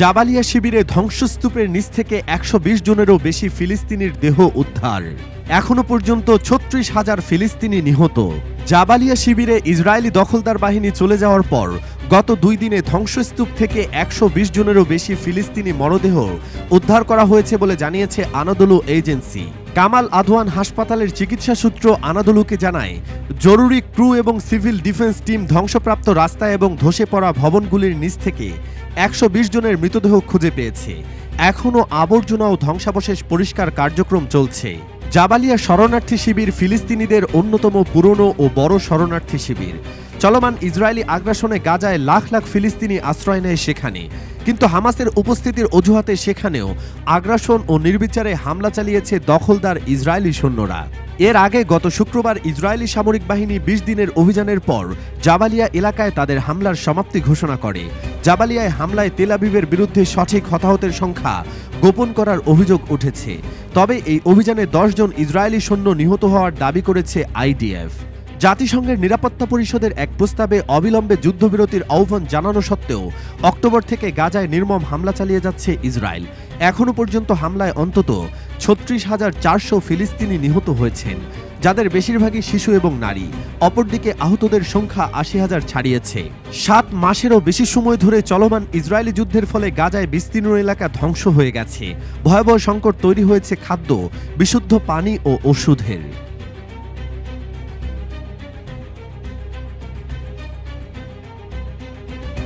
Jabalia শিবিরে ধ্বংসস্তূপের নিচ থেকে একশো বিশ জনেরও বেশি ফিলিস্তিনির দেহ উদ্ধার। এখনও পর্যন্ত ছত্রিশ হাজার ফিলিস্তিনি নিহত। জাবালিয়া শিবিরে ইসরায়েলি দখলদার বাহিনী চলে যাওয়ার পর গত দুই দিনে ধ্বংসস্তূপ থেকে একশো বিশ জনেরও বেশি ফিলিস্তিনি মরদেহ উদ্ধার করা হয়েছে বলে জানিয়েছে আনাদুলু এজেন্সি। কামাল আদওয়ান হাসপাতালের চিকিৎসা সূত্র আনাদুলুকে জানায়, জরুরি ক্রু এবং সিভিল ডিফেন্স টিম ধ্বংসপ্রাপ্ত রাস্তা এবং ধসে পড়া ভবনগুলির নিচ থেকে একশো বিশ জনের মৃতদেহ খুঁজে পেয়েছে। এখনও আবর্জনা ও ধ্বংসাবশেষ পরিষ্কার কার্যক্রম চলছে। জাবালিয়া শরণার্থী শিবির ফিলিস্তিনিদের অন্যতম পুরনো ও বড় শরণার্থী শিবির। চলমান ইসরায়েলি আগ্রাসনে গাজায় লাখ লাখ ফিলিস্তিনি আশ্রয় নেয় সেখানে। কিন্তু হামাসের উপস্থিতির অজুহাতে সেখানেও আগ্রাসন ও নির্বিচারে হামলা চালিয়েছে দখলদার ইসরায়েলি সৈন্যরা। এর আগে গত শুক্রবার ইসরায়েলি সামরিক বাহিনী বিশ দিনের অভিযানের পর জাবালিয়া এলাকায় তাদের হামলার সমাপ্তি ঘোষণা করে। জাবালিয়ায় হামলায় তেলাবিবের বিরুদ্ধে সঠিক হতাহতের সংখ্যা গোপন করার অভিযোগ উঠেছে। তবে এই অভিযানে দশজন ইসরায়েলি সৈন্য নিহত হওয়ার দাবি করেছে আইডিএফ। জাতিসংঘের নিরাপত্তা পরিষদের এক প্রস্তাবে অবিলম্বে যুদ্ধবিরতির আহ্বান জানানো সত্ত্বেও অক্টোবর থেকে গাজায় নির্মম হামলা চালিয়ে যাচ্ছে ইসরায়েল। এখনও পর্যন্ত হামলায় অন্তত ছত্রিশ হাজার চারশো ফিলিস্তিনি নিহত হয়েছেন, যাদের বেশিরভাগই শিশু এবং নারী। অপরদিকে আহতদের সংখ্যা আশি হাজার ছাড়িয়েছে। সাত মাসেরও বেশি সময় ধরে চলমান ইসরায়েলি যুদ্ধের ফলে গাজায় বিস্তীর্ণ এলাকা ধ্বংস হয়ে গেছে। ভয়াবহ সংকট তৈরি হয়েছে খাদ্য, বিশুদ্ধ পানি ও ওষুধের।